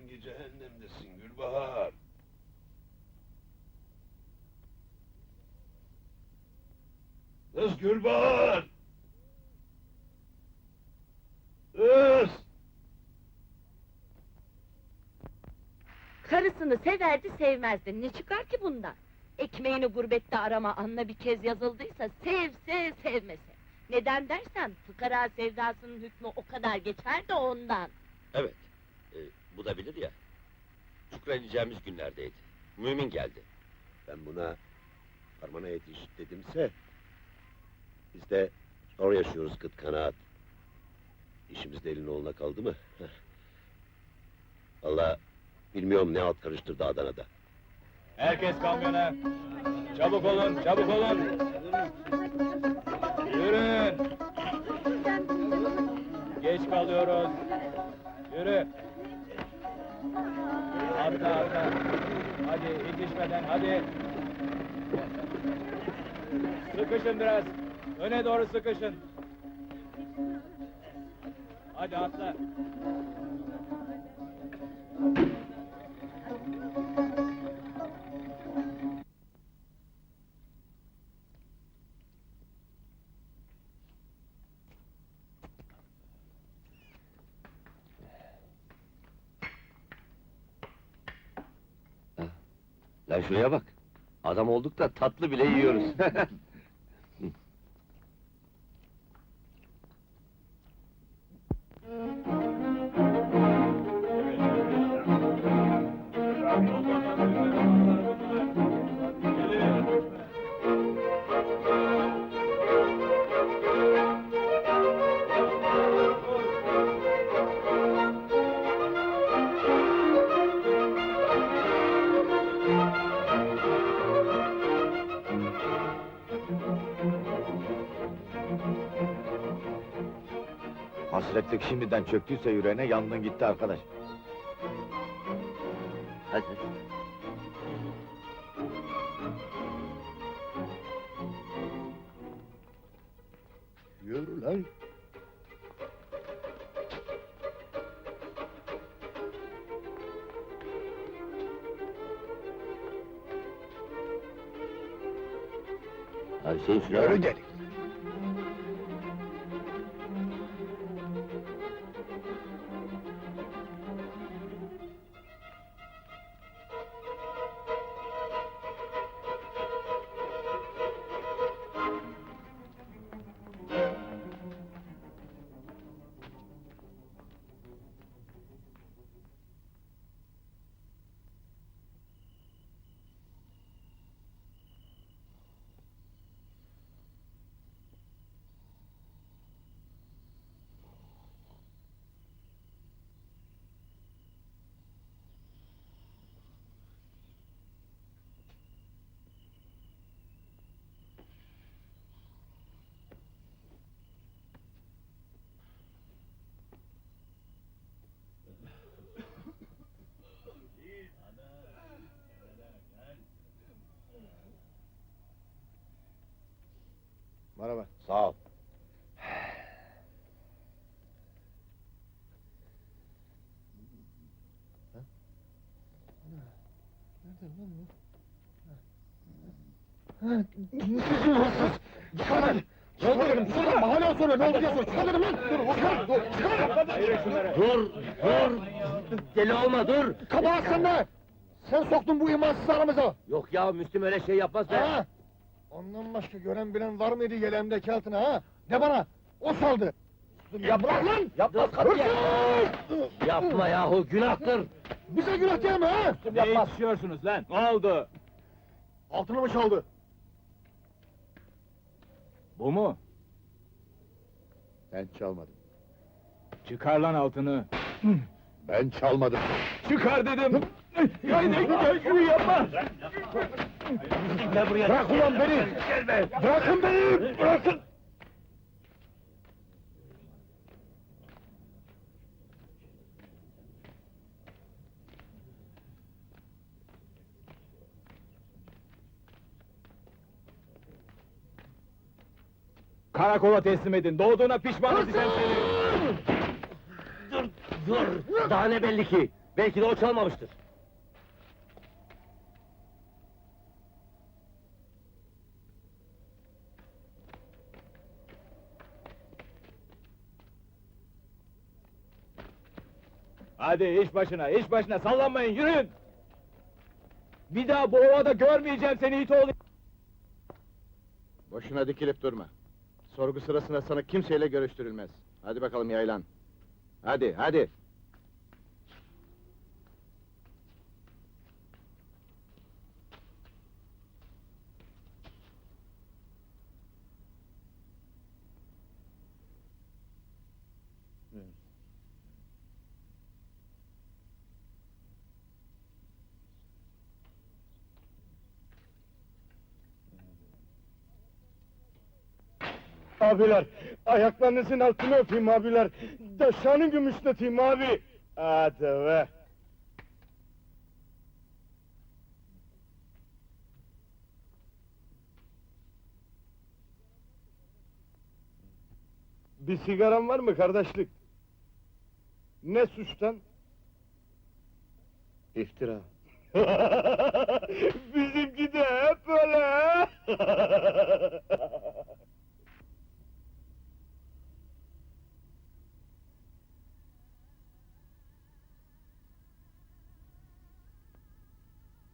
hangi cehennemdesin Gülbahar? Kız Gülbahar! Kız! Karısını severdi sevmezdi. Ne çıkar ki bundan? Ekmeğini gurbette arama anla bir kez yazıldıysa sevse sevmese. Neden dersen fıkara sevdasının hükmü o kadar geçer de ondan. Evet e, bu da bilir ya. Şükredeceğimiz günlerdeydi. Mümin geldi. Ben buna harmana yetiş dedimse... ...biz de zor yaşıyoruz kıt kanaat. İşimiz de elin oğluna kaldı mı? Valla bilmiyorum ne alt karıştırdı Adana'da. Herkes kamyona! Çabuk olun, çabuk olun! Yürüyün! Geç kalıyoruz. Yürü! Hadi yetişmeden hadi! Sıkışın biraz! Öne doğru sıkışın! Hadi atla! Lan şuraya bak. Adam olduk da tatlı bile yiyoruz. Hasretlik şimdiden çöktüyse yüreğine yandın gitti arkadaş. Hadi. Yürü lan. Hadi şey şuraya Yürü dedik. Çıkar! Çıkar dedim, çıkar! Hala sonra ne oldu diye sor. Çıkar dedim lan! Dur, çıkar! Dur, çıkar! Dur, dur! Deli olma, dur! Kabahat sende! Sen soktun bu imansızı aramıza! Yok ya, Müslüm öyle şey yapmaz be! Ha? Ondan başka gören bilen var mıydı yelemdeki altına ha? De bana! O saldı! Ya bırak lan! Yapmaz katiyen! Yapma yahu, günahtır! Bize günah değil mi ha? Ne içiyorsunuz lan? Ne oldu? Altını mı çaldı? Bu mu? Ben çalmadım. Çıkar lan altını. Ben çalmadım. Çıkar dedim. Güzel şunu yapma. Gel buraya! Bırak ulan beni! Bırakın beni! Bırakın! Karakola teslim edin, doğduğuna pişman edeceğim seni! Dur, dur! Daha ne belli ki? Belki de o çalmamıştır. Hadi iş başına, iş başına, sallanmayın, yürüyün! Bir daha bu ovada görmeyeceğim seni it oğlu! Boşuna dikilip durma. Sorgu sırasında sana kimseyle görüştürülmez. Hadi bakalım yaylan. Hadi, hadi. abiler. Ayaklarınızın altını öpeyim abiler. Daşanı gümüşleteyim abi. Hadi be. Bir sigaran var mı kardeşlik? Ne suçtan? İftira. Bizimki de hep böyle.